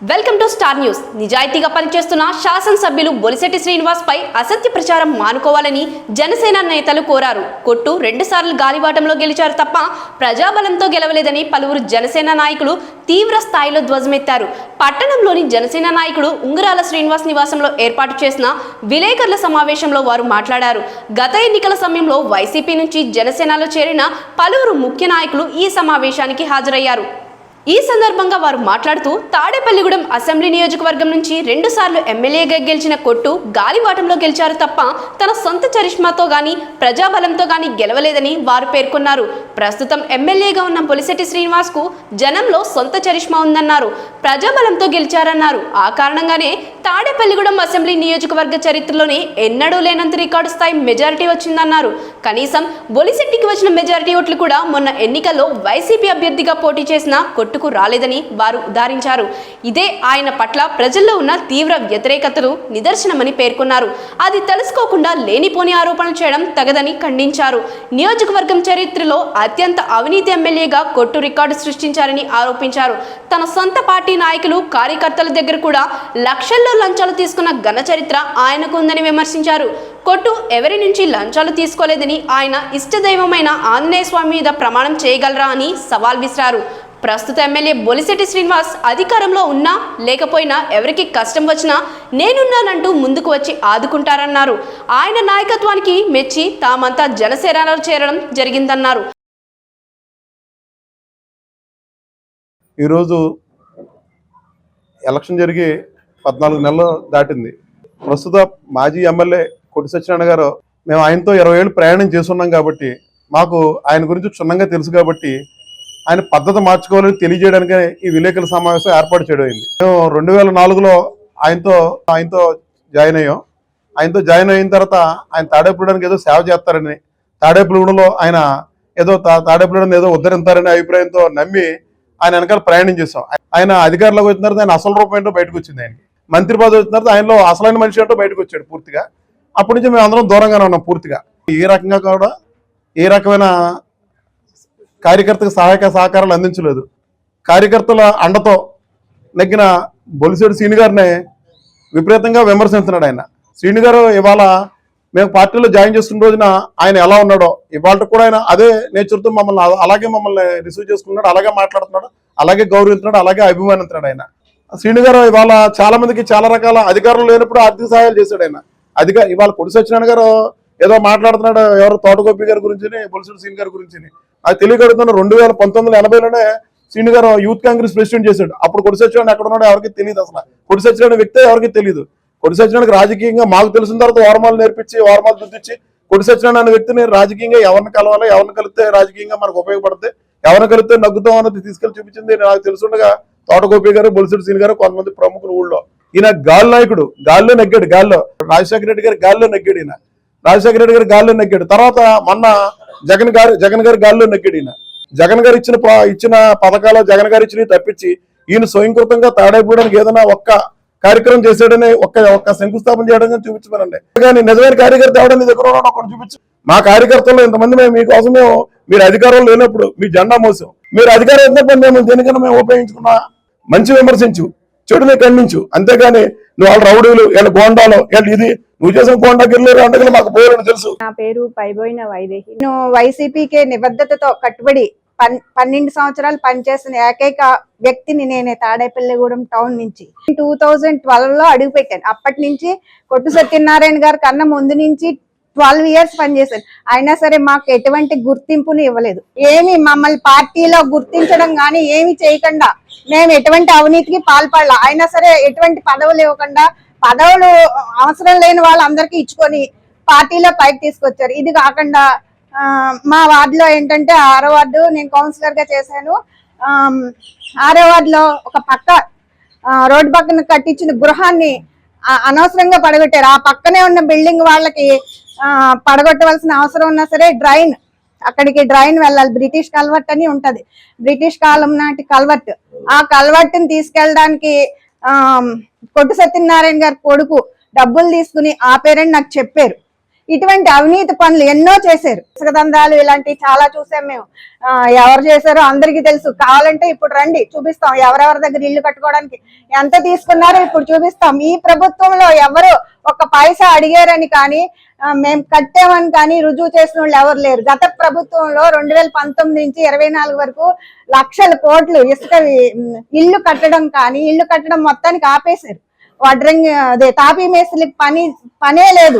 Welcome to star news. నిజాయితీగా పనిచేస్తున్న శాసనసభ్యులు బొలిశెట్టి శ్రీనివాస్ పై అసత్య ప్రచారం మానుకోవాలని జనసేన నేతలు కోరారు. కొట్టు రెండుసార్లు గాలివాటంలో గెలిచారు తప్ప ప్రజాబలంతో గెలవలేదని పలువురు జనసేన నాయకులు తీవ్ర స్థాయిలో ధ్వజమెత్తారు. పట్టణంలోని జనసేన నాయకుడు ఉంగరాల శ్రీనివాస్ నివాసంలో ఏర్పాటు చేసిన విలేకరుల సమావేశంలో వారు మాట్లాడారు. గత ఎన్నికల సమయంలో వైసీపీ నుంచి జనసేనలో చేరిన పలువురు ముఖ్య నాయకులు ఈ సమావేశానికి హాజరయ్యారు. ఈ సందర్భంగా వారు మాట్లాడుతూ తాడేపల్లిగూడెం అసెంబ్లీ నియోజకవర్గం నుంచి రెండు సార్లు ఎమ్మెల్యేగా గెలిచిన కొట్టు గాలివాటంలో గెలిచారు తప్ప తన సొంత చరిష్మాతో గాని ప్రజాబలంతో గాని గెలవలేదని వారు పేర్కొన్నారు. ప్రస్తుతం ఎమ్మెల్యేగా ఉన్న పొలిశెట్టి శ్రీనివాస్కు జనంలో సొంత చరిష్మా ఉందన్నారు. ప్రజాబలంతో గెలిచారన్నారు. ఆ కారణంగానే తాడేపల్లిగూడెం అసెంబ్లీ నియోజకవర్గ చరిత్రలోనే ఎన్నడూ లేనంత రికార్డు స్థాయి మెజారిటీ వచ్చిందన్నారు. కనీసం బొలిశెట్టికి వచ్చిన మెజారిటీ ఓట్లు కూడా మొన్న ఎన్నికల్లో వైసీపీ అభ్యర్థిగా పోటీ చేసిన కొట్టుకు రాలేదని వారు ఉదాహరించారు. ఇదే ఆయన పట్ల ప్రజల్లో ఉన్న తీవ్ర వ్యతిరేకతలు నిదర్శనమని పేర్కొన్నారు. అది తెలుసుకోకుండా లేనిపోని ఆరోపణలు చేయడం తగదని ఖండించారు. నియోజకవర్గం చరిత్రలో అత్యంత అవినీతి ఎమ్మెల్యేగా కొట్టు రికార్డు సృష్టించారని ఆరోపించారు. తన సొంత పార్టీ నాయకులు కార్యకర్తల దగ్గర కూడా లక్షల్లో లంచాలు తీసుకున్న ఘన చరిత్ర ఆయనకు ఉందని విమర్శించారు. కొట్టు ఎవరి నుంచి లంచాలు తీసుకోలేదని ఆయన ఇష్టదైవమైన ఆంజనేయ స్వామి మీద ప్రమాణం చేయగలరా అని సవాల్ విసిరారు. ప్రస్తుత ఎమ్మెల్యే బొలిశెట్టి శ్రీనివాస్ అధికారంలో ఉన్నా లేకపోయినా ఎవరికి కష్టం వచ్చినా నేనున్నానంటూ ముందుకు వచ్చి ఆదుకుంటారన్నారు. ఆయన నాయకత్వానికి మెచ్చి తామంతా జనసేనలో చేరడం జరిగిందన్నారు. ఈరోజు ఎలక్షన్ జరిగి పద్నాలుగు నెలలు దాటింది. ప్రస్తుత మాజీ ఎమ్మెల్యే కొట్టి సత్యనారాయణ గారు మేము ఆయనతో ఇరవై ఏళ్ళు ప్రయాణం చేస్తున్నాం కాబట్టి మాకు ఆయన గురించి క్షుణ్ణంగా తెలుసు కాబట్టి ఆయన పద్ధతి మార్చుకోవాలని తెలియజేయడానికి ఈ విలేకరుల సమావేశం ఏర్పాటు చేయడం మేము రెండు వేల నాలుగులో ఆయనతో ఆయనతో జాయిన్ అయ్యాం. ఆయనతో జాయిన్ అయిన తర్వాత ఆయన తాడేపుడడానికి ఏదో సేవ చేస్తారని తాడేపుగూడలో ఆయన ఏదో తా- ఏదో ఉద్ధరింతారనే అభిప్రాయంతో నమ్మి ఆయన వెనకాల ప్రయాణం చేసాం ఆయన అధికారంలోకి వచ్చిన తర్వాత ఆయన అసలు రూపం ఏంటో బయటకు వచ్చింది ఆయనకి. మంత్రి పదవి వచ్చిన తర్వాత ఆయనలో అసలైన మనిషి ఏంటో బయటకు వచ్చాడు పూర్తిగా. అప్పటి నుంచి మేము అందరం దూరంగానే ఉన్నాం పూర్తిగా. ఏ రకంగా కూడా ఏ రకమైన కార్యకర్తకు సహాయక సహకారాలు అందించలేదు. కార్యకర్తల అండతో నెగ్గిన బొలిసేడు శ్రీని గారిని విపరీతంగా విమర్శిస్తున్నాడు ఆయన. శ్రీని గారు ఇవాళ మేము పార్టీలో జాయిన్ చేస్తున్న రోజున ఆయన ఎలా ఉన్నాడో ఇవాళ కూడా ఆయన అదే నేచర్తో మమ్మల్ని అలాగే మమ్మల్ని రిసీవ్ చేసుకున్నాడు అలాగే మాట్లాడుతున్నాడు అలాగే గౌరవిస్తున్నాడు అలాగే అభిమానిస్తున్నాడు ఆయన. శ్రీని గారు ఇవాళ చాలా మందికి చాలా రకాల అధికారులు లేనప్పుడు ఆర్థిక సహాయాలు చేశాడు ఆయన. అదిగా ఇవాళ కొడి గారు ఏదో మాట్లాడుతున్నాడు ఎవరు తోటగోపి గారి గురించి బొలిశెట్టి సీని గారి గురించి అది తెలియగడుతున్న రెండు వేల పంతొమ్మిది వందల ఎనభైలోనే సీని గారు యూత్ కాంగ్రెస్ ప్రెసిడెంట్ చేశాడు. అప్పుడు కొడి ఎక్కడ ఉన్నాడో ఎవరికి తెలియదు అసలు. కొడి వ్యక్తే ఎవరికి తెలియదు కొడి రాజకీయంగా మాకు తెలిసిన తర్వాత ఓరమాలు నేర్పించి ఓరమాలు దుద్దిచ్చి కొడి అనే వ్యక్తిని రాజకీయంగా ఎవరిని కలవాలి ఎవరిని కలిస్తే రాజకీయంగా మనకు ఉపయోగపడితే ఎవరిని కలిస్తే నగ్గుతాం అన్నది తీసుకెళ్ళి చూపించింది. నాకు తెలుసుండగా తోటగోపి గారు బొలిసిడి సీని గారు కొంతమంది ప్రముఖులు ఊళ్ళో. ఈయన గాలి నాయకుడు గాల్లో నెగ్గాడు గాల్లో. రాజశేఖర రెడ్డి గారు గాల్లో నెగ్గాడు ఈయన. రాజశేఖర రెడ్డి గారు గాల్లో నెగ్గాడు. తర్వాత మొన్న జగన్ గారు జగన్ గారు గాల్లో నెగ్గాడు ఈయన. జగన్ గారు ఇచ్చిన ప- ఇచ్చిన పథకాలు జగన్ గారు ఇచ్చినవి తప్పించి ఈయన స్వయంకృతంగా తాడైపోవడానికి ఏదైనా ఒక్క కార్యక్రమం చేసాడని ఒక్క ఒక్క శంకుస్థాపన చేయడం చూపించమనండి. కానీ నిజమైన కార్యకర్త ఎవడని దగ్గర ఒకటి చూపించు. మా కార్యకర్తలు ఇంతమంది మేము మీకోసం మేము మీరు అధికారం లేనప్పుడు మీ జెండా మోసం. మీరు అధికారం ఉన్నప్పుడు మేము దేనికన్నా మేము ఉపయోగించుకున్నా మంచి విమర్శించు. చెడుని ఖండించు. అంతేగాని నువ్వు వాళ్ళ రౌడీలు వీళ్ళ గోండాలు వీళ్ళు ఇది నువ్వు చేసిన గోండా గిర్లేరు అంటే మాకు పోయాలని తెలుసు. నా పేరు పైబోయిన వైదేహి. నేను వైసీపీకే నిబద్ధతతో కట్టుబడి పన్ పన్నెండు సంవత్సరాలు పనిచేసిన ఏకైక వ్యక్తిని నేనే తాడేపల్లిగూడెం టౌన్ నుంచి. టూ థౌజండ్ ట్వెల్వ్లో అడుగు పెట్టాను అప్పటి నుంచి కొట్టు సత్యనారాయణ గారి కన్నా ముందు నుంచి ట్వెల్వ్ ఇయర్స్ పనిచేశాను అయినా సరే మాకు ఎటువంటి గుర్తింపుని ఇవ్వలేదు. ఏమి మమ్మల్ని పార్టీలో గుర్తించడం కానీ ఏమి చేయకుండా మేము ఎటువంటి అవినీతికి పాల్పడాల. అయినా సరే ఎటువంటి పదవులు ఇవ్వకుండా పదవులు అవసరం లేని వాళ్ళందరికీ ఇచ్చుకొని పార్టీలో పైకి తీసుకొచ్చారు. ఇది కాకుండా మా వార్డులో ఏంటంటే ఆరో వార్డు నేను కౌన్సిలర్గా చేశాను. ఆరో వార్డులో ఒక పక్క రోడ్డు పక్కన కట్టించిన గృహాన్ని అనవసరంగా పడగొట్టారు. ఆ పక్కనే ఉన్న బిల్డింగ్ వాళ్ళకి పడగొట్టవలసిన అవసరం ఉన్నా సరే డ్రైన్ అక్కడికి డ్రైన్ వెళ్ళాలి. బ్రిటిష్ కల్వర్ట్ అని ఉంటది. బ్రిటిష్ కాలం నాటి కల్వర్ట్. ఆ కల్వర్ట్ని తీసుకెళ్ళడానికి ఆ కొట్టు సత్యనారాయణ గారి కొడుకు డబ్బులు తీసుకుని ఆపేరని నాకు చెప్పారు. ఇటువంటి అవినీతి పనులు ఎన్నో చేశారు. ఇసుకదందాలు ఇలాంటివి చాలా చూసాం మేము. ఎవరు చేశారో అందరికీ తెలుసు. కావాలంటే ఇప్పుడు రండి చూపిస్తాం. ఎవరెవరి దగ్గర ఇల్లు కట్టుకోవడానికి ఎంత తీసుకున్నారో ఇప్పుడు చూపిస్తాం. ఈ ప్రభుత్వంలో ఎవరు ఒక పైసా అడిగారని కానీ మేము కట్టామని కానీ రుజువు చేసిన వాళ్ళు ఎవరు లేరు. గత ప్రభుత్వంలో రెండు వేల పంతొమ్మిది నుంచి ఇరవై నాలుగు వరకు లక్షల కోట్లు ఇసుక ఇల్లు కట్టడం కానీ ఇల్లు కట్టడం మొత్తానికి ఆపేశారు. వడ్రంగి అదే తాపీ మేస్త్రికి పని పనే లేదు.